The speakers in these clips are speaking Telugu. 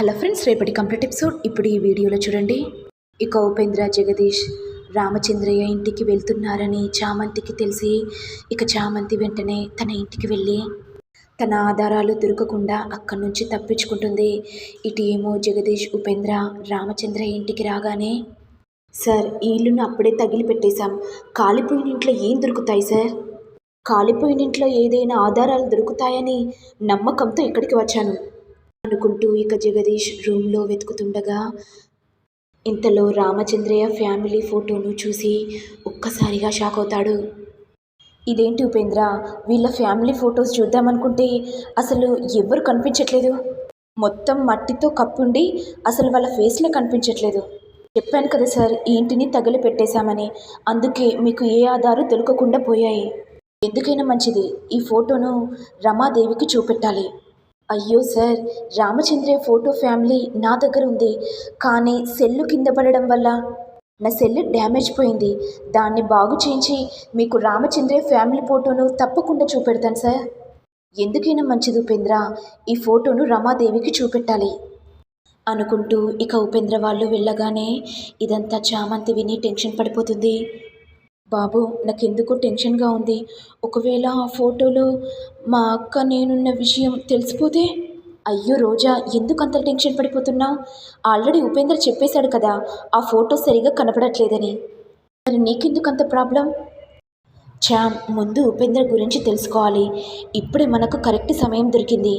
హలో ఫ్రెండ్స్ రేపటి కంప్లీట్ ఎపిసోడ్. ఇప్పుడు ఈ వీడియోలో చూడండి. ఇక ఉపేంద్ర జగదీష్ రామచంద్రయ్య ఇంటికి వెళ్తున్నారని చామంతికి తెలిసి ఇక చామంతి వెంటనే తన ఇంటికి వెళ్ళి తన ఆధారాలు దొరకకుండా అక్కడి నుంచి తప్పించుకుంటుంది. ఇటు ఏమో జగదీష్ ఉపేంద్ర రామచంద్ర ఇంటికి రాగానే సార్ ఈ ఇల్లును అప్పుడే తగిలి పెట్టేశాం కాలిపోయిన ఇంట్లో ఏం దొరుకుతాయి సార్? కాలిపోయిన ఇంట్లో ఏదైనా ఆధారాలు దొరుకుతాయని నమ్మకంతో ఇక్కడికి వచ్చాను. అనుకుంటూ ఇక జగదీష్ రూమ్లో వెతుకుతుండగా ఇంతలో రామచంద్రయ్య ఫ్యామిలీ ఫోటోను చూసి ఒక్కసారిగా షాక్ అవుతాడు. ఇదేంటి ఉపేంద్ర? వీళ్ళ ఫ్యామిలీ ఫొటోస్ చూద్దామనుకుంటే అసలు ఎవ్వరు కనిపించట్లేదు. మొత్తం మట్టితో కప్పుండి అసలు వాళ్ళ ఫేస్లే కనిపించట్లేదు. చెప్పాను కదా సార్ ఈ ఇంటిని తగిలి పెట్టేశామని అందుకే మీకు ఏ ఆధారు దొరకకుండా పోయాయి. ఎందుకైనా మంచిది ఈ ఫోటోను రమాదేవికి చూపెట్టాలి. అయ్యో సార్ రామచంద్రయ్య ఫోటో ఫ్యామిలీ నా దగ్గర ఉంది. కానీ సెల్లు కింద పడడం వల్ల నా సెల్ డ్యామేజ్ పోయింది. దాన్ని బాగు చేయించి మీకు రామచంద్రయ్య ఫ్యామిలీ ఫోటోను తప్పకుండా చూపెడతాను సార్. ఎందుకైనా మంచిది ఉపేంద్ర ఈ ఫోటోను రమాదేవికి చూపెట్టాలి. అనుకుంటూ ఇక ఉపేంద్ర వాళ్ళు వెళ్ళగానే ఇదంతా చామంతి విని టెన్షన్ పడిపోతుంది. బాబు నాకెందుకో టెన్షన్గా ఉంది. ఒకవేళ ఆ ఫోటోలో మా అక్క నేనున్న విషయం తెలిసిపోతే? అయ్యో రోజా ఎందుకు అంత టెన్షన్ పడిపోతున్నావు ఆల్రెడీ ఉపేంద్ర చెప్పేశాడు కదా ఆ ఫోటో సరిగా కనపడట్లేదని. మరి నీకెందుకు అంత ప్రాబ్లం? చామ్ ముందు ఉపేంద్ర గురించి తెలుసుకోవాలి. ఇప్పుడే మనకు కరెక్ట్ సమయం దొరికింది.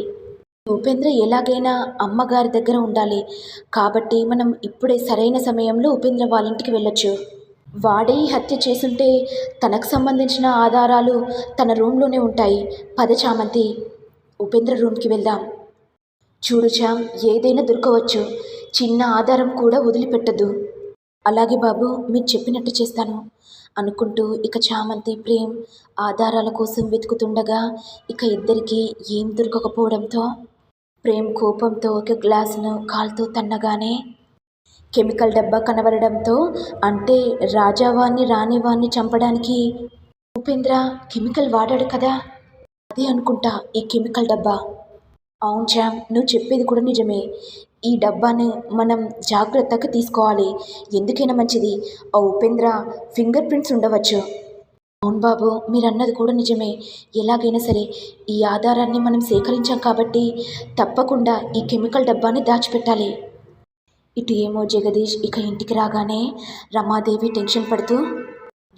ఉపేంద్ర ఎలాగైనా అమ్మగారి దగ్గర ఉండాలి. కాబట్టి మనం ఇప్పుడే సరైన సమయంలో ఉపేంద్ర వాళ్ళ ఇంటికి వెళ్ళొచ్చు. వాడే హత్య చేసుంటే తనకు సంబంధించిన ఆధారాలు తన రూమ్లోనే ఉంటాయి. పద చామంతి ఉపేంద్ర రూమ్కి వెళ్దాం. చూడు చామ్ ఏదైనా దొరకవచ్చు. చిన్న ఆధారం కూడా వదిలిపెట్టద్దు అలాగే బాబు మీరు చెప్పినట్టు చేస్తాను. అనుకుంటూ ఇక చామంతి ప్రేమ్ ఆధారాల కోసం వెతుకుతుండగా ఇక ఇద్దరికి ఏం దొరకకపోవడంతో ప్రేమ్ కోపంతో ఒక గ్లాసును కాల్తో తన్నగానే కెమికల్ డబ్బా కనబడడంతో అంటే రాజావాణ్ణి రాణివాణ్ణి చంపడానికి? ఉపేంద్ర కెమికల్ వాడాడు కదా? అదే అనుకుంటా ఈ కెమికల్ డబ్బా. అవును శ్యామ్ నువ్వు చెప్పేది కూడా నిజమే. ఈ డబ్బాని మనం జాగ్రత్తగా తీసుకోవాలి. ఎందుకైనా మంచిది. ఆ ఉపేంద్ర ఫింగర్ ప్రింట్స్ ఉండవచ్చు. అవును బాబు మీరు అన్నది కూడా నిజమే. ఎలాగైనా సరే ఈ ఆధారాన్ని మనం సేకరించాం కాబట్టి తప్పకుండా ఈ కెమికల్ డబ్బాని దాచిపెట్టాలి. ఇటు ఏమో జగదీష్ ఇక ఇంటికి రాగానే రమాదేవి టెన్షన్ పడుతూ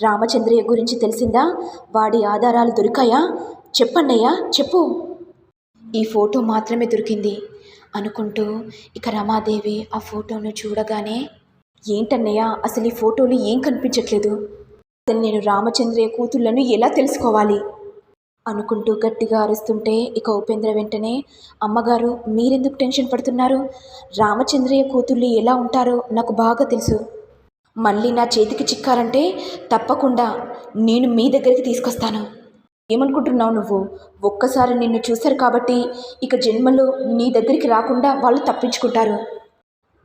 రామచంద్రయ్య గురించి తెలిసిందా? వాడి ఆధారాలు దొరికాయా? చెప్పన్నయ్యా చెప్పు. ఈ ఫోటో మాత్రమే దొరికింది అనుకుంటూ ఇక రమాదేవి ఆ ఫోటోను చూడగానే ఏంటన్నయ్యా అసలు ఈ ఫోటోలు ఏం కనిపించట్లేదు? అసలు నేను రామచంద్రయ్య కూతుళ్ళను ఎలా తెలుసుకోవాలి? అనుకుంటూ గట్టిగా అరుస్తుంటే ఇక ఉపేంద్ర వెంటనే అమ్మగారు మీరెందుకు టెన్షన్ పడుతున్నారు? రామచంద్రయ్య కూతుళ్ళు ఎలా ఉంటారో నాకు బాగా తెలుసు. మళ్ళీ నా చేతికి చిక్కారంటే తప్పకుండా నేను మీ దగ్గరికి తీసుకొస్తాను. ఏమనుకుంటున్నావు నువ్వు? ఒక్కసారి నిన్ను చూశారు కాబట్టి ఇక జన్మలో నీ దగ్గరికి రాకుండా వాళ్ళు తప్పించుకుంటారు.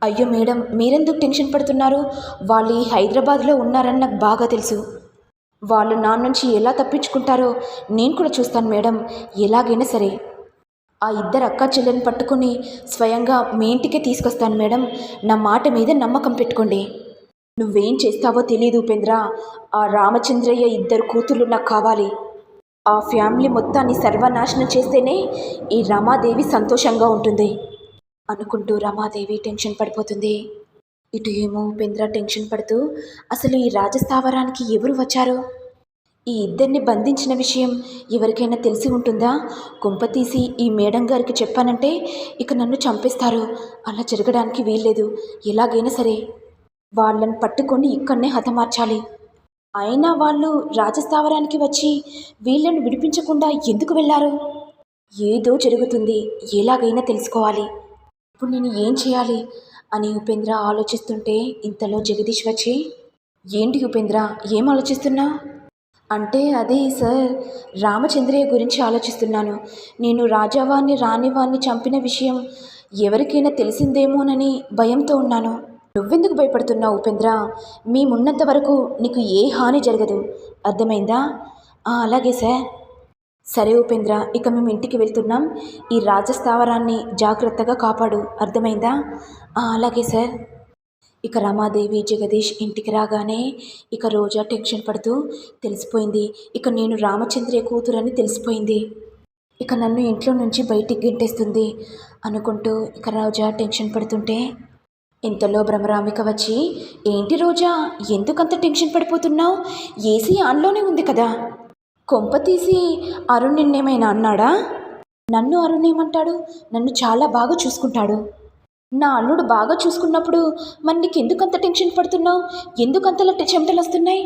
అయ్యో మేడం మీరెందుకు టెన్షన్ పడుతున్నారు? వాళ్ళు హైదరాబాద్లో ఉన్నారని నాకు బాగా తెలుసు. వాళ్ళు నా నుంచి ఎలా తప్పించుకుంటారో నేను కూడా చూస్తాను మేడం. ఎలాగైనా సరే. ఆ ఇద్దరు అక్క చెల్లెని పట్టుకొని స్వయంగా మీ ఇంటికే తీసుకొస్తాను మేడం. నా మాట మీద నమ్మకం పెట్టుకోండి. నువ్వేం చేస్తావో తెలియదు ఉపేంద్ర. ఆ రామచంద్రయ్య ఇద్దరు కూతుర్లు నాకు కావాలి. ఆ ఫ్యామిలీ మొత్తాన్ని సర్వనాశనం చేస్తేనే ఈ రమాదేవి సంతోషంగా ఉంటుంది. అనుకుంటూ రమాదేవి టెన్షన్ పడిపోతుంది. ఇటు ఏమో ఉపేంద్ర టెన్షన్ పడుతూ అసలు ఈ రాజస్థావరానికి ఎవరు వచ్చారు? ఈ ఇద్దరిని బంధించిన విషయం ఎవరికైనా తెలిసి ఉంటుందా? కుంపతీసి ఈ మేడం గారికి చెప్పానంటే ఇక నన్ను చంపేస్తారు. అలా జరగడానికి వీల్లేదు. ఎలాగైనా సరే వాళ్ళని పట్టుకొని ఇక్కడనే హతమార్చాలి. అయినా వాళ్ళు రాజస్థావరానికి వచ్చి వీళ్ళను విడిపించకుండా ఎందుకు వెళ్ళారు? ఏదో జరుగుతుంది. ఎలాగైనా తెలుసుకోవాలి. ఇప్పుడు నేను ఏం చేయాలి? అని ఉపేంద్ర ఆలోచిస్తుంటే ఇంతలో జగదీష్ వచ్చి ఏంటి ఉపేంద్ర ఏం ఆలోచిస్తున్నా? అంటే అదే సార్ రామచంద్రయ్య గురించి ఆలోచిస్తున్నాను. నేను రాజావాణ్ణి రాణివాణ్ణి చంపిన విషయం ఎవరికైనా తెలిసిందేమోనని భయంతో ఉన్నాను. నువ్వెందుకు భయపడుతున్నావు ఉపేంద్ర? మేమున్నంత వరకు నీకు ఏ హాని జరగదు. అర్థమైందా? అలాగే సార్. సరే ఉపేంద్ర ఇక మేము ఇంటికి వెళ్తున్నాం. ఈ రాజస్థావరాన్ని జాగ్రత్తగా కాపాడు. అర్థమైందా? అలాగే సార్. ఇక రమాదేవి జగదీష్ ఇంటికి రాగానే ఇక రోజా టెన్షన్ పడుతూ తెలిసిపోయింది. ఇక నేను రామచంద్రయ్య కూతురని తెలిసిపోయింది. ఇక నన్ను ఇంట్లో నుంచి బయటికి గింటేస్తుంది అనుకుంటూ ఇక రోజా టెన్షన్ పడుతుంటే ఇంతలో భ్రమరామిక వచ్చి ఏంటి రోజా? ఎందుకంత టెన్షన్ పడిపోతున్నావు? ఏసీ ఆన్లోనే ఉంది కదా. కొంప తీసి అరుణ్ నిన్నేమైనా అన్నాడా? నన్ను అరుణ్ ఏమంటాడు? నన్ను చాలా బాగా చూసుకుంటాడు. నా అల్లుడు బాగా చూసుకున్నప్పుడు మరి నీకు ఎందుకంత టెన్షన్ పడుతున్నావు? ఎందుకంతలా చెమటలు వస్తున్నాయి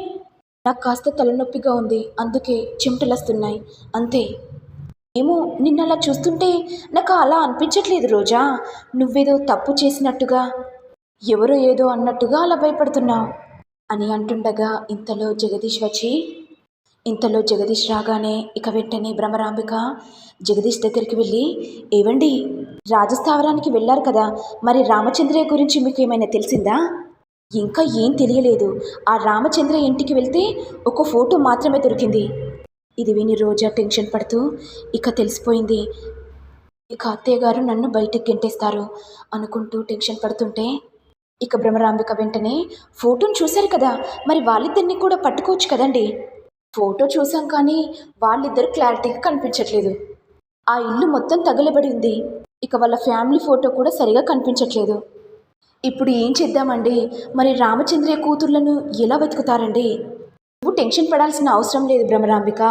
నాకు కాస్త తలనొప్పిగా ఉంది అందుకే చెమటలు వస్తున్నాయి అంతే. ఏమో నిన్న అలా చూస్తుంటే నాకు అలా అనిపించట్లేదు రోజా. నువ్వేదో తప్పు చేసినట్టుగా ఎవరో ఏదో అన్నట్టుగా అలా భయపడుతున్నావు అని అంటుండగా ఇంతలో జగదీష్ వచ్చి ఇంతలో జగదీష్ రాగానే ఇక వెంటనే భ్రమరాంబిక జగదీష్ దగ్గరికి వెళ్ళి ఏవండి రాజస్థావరానికి వెళ్ళారు కదా మరి రామచంద్రయ్య గురించి మీకు ఏమైనా తెలిసిందా? ఇంకా ఏం తెలియలేదు. ఆ రామచంద్ర ఇంటికి వెళ్తే ఒక ఫోటో మాత్రమే దొరికింది. ఇది విని రోజా టెన్షన్ పడుతూ ఇక తెలిసిపోయింది. ఇక అత్తయ్య గారు నన్ను బయటకు గెంటేస్తారు అనుకుంటూ టెన్షన్ పడుతుంటే ఇక భ్రమరాంబిక వెంటనే ఫోటోను చూశారు కదా మరి వాళ్ళిద్దరిని కూడా పట్టుకోవచ్చు కదండి. ఫోటో చూసాం కానీ వాళ్ళిద్దరు క్లారిటీగా కనిపించట్లేదు. ఆ ఇల్లు మొత్తం తగలబడి ఉంది. ఇక వాళ్ళ ఫ్యామిలీ ఫోటో కూడా సరిగా కనిపించట్లేదు. ఇప్పుడు ఏం చేద్దామండి? మరి రామచంద్రయ్య కూతుర్లను ఎలా వెతుకుతారండి? నువ్వు టెన్షన్ పడాల్సిన అవసరం లేదు భ్రమరాంబిక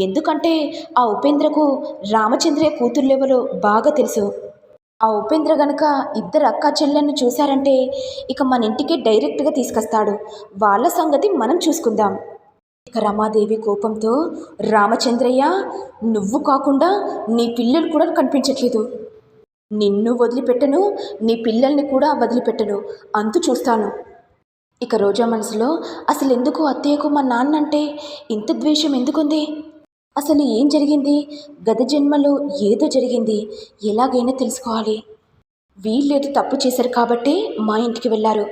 ఎందుకంటే ఆ ఉపేంద్రకు రామచంద్రయ్య కూతుర్లెవరో బాగా తెలుసు. ఆ ఉపేంద్ర గనక ఇద్దరు అక్కా చెల్లెలను చూశారంటే ఇక మన ఇంటికి డైరెక్ట్గా తీసుకొస్తాడు. వాళ్ళ సంగతి మనం చూసుకుందాం. రమాదేవి కోపంతో రామచంద్రయ్య నువ్వు కాకుండా నీ పిల్లలు కూడా కనిపించట్లేదు. నిన్ను వదిలిపెట్టను నీ పిల్లల్ని కూడా వదిలిపెట్టను. అంతు చూస్తాను. ఇక రోజా మనసులో అసలు ఎందుకు అత్తయ్యకు మా నాన్న అంటే ఇంత ద్వేషం ఎందుకుంది? అసలు ఏం జరిగింది? గత జన్మలో ఏదో జరిగింది. ఎలాగైనా తెలుసుకోవాలి. వీళ్ళేదో తప్పు చేశారు కాబట్టి మా ఇంటికి వెళ్ళారు.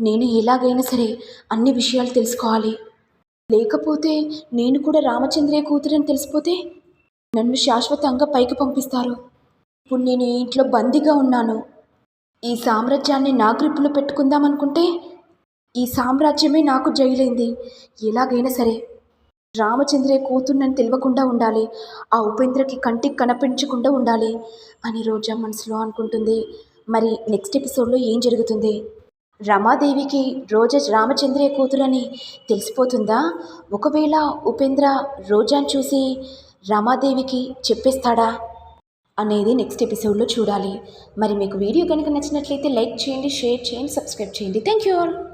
నేను ఎలాగైనా సరే అన్ని విషయాలు తెలుసుకోవాలి. లేకపోతే నేను కూడా రామచంద్రయ్య కూతురని తెలిసిపోతే నన్ను శాశ్వతంగా పైకి పంపిస్తారు. ఇప్పుడు నేను ఇంట్లో బందీగా ఉన్నాను. ఈ సామ్రాజ్యాన్ని నా గ్రిప్పులో పెట్టుకుందామనుకుంటే ఈ సామ్రాజ్యమే నాకు జైలైంది. ఎలాగైనా సరే రామచంద్రయ్య కూతుర్నని తెలియకుండా ఉండాలి. ఆ ఉపేంద్రకి కంటికి కనిపించకుండా ఉండాలి అని రోజా మనసులో అనుకుంటుంది. మరి నెక్స్ట్ ఎపిసోడ్లో ఏం జరుగుతుంది? రమాదేవికి రోజా రామచంద్రయ్య కూతురని తెలిసిపోతుందా? ఒకవేళ ఉపేంద్ర రోజాను చూసి రమాదేవికి చెప్పేస్తాడా? అనేది నెక్స్ట్ ఎపిసోడ్లో చూడాలి. మరి మీకు వీడియో కనుక నచ్చినట్లయితే లైక్ చేయండి షేర్ చేయండి సబ్స్క్రైబ్ చేయండి. Thank you all.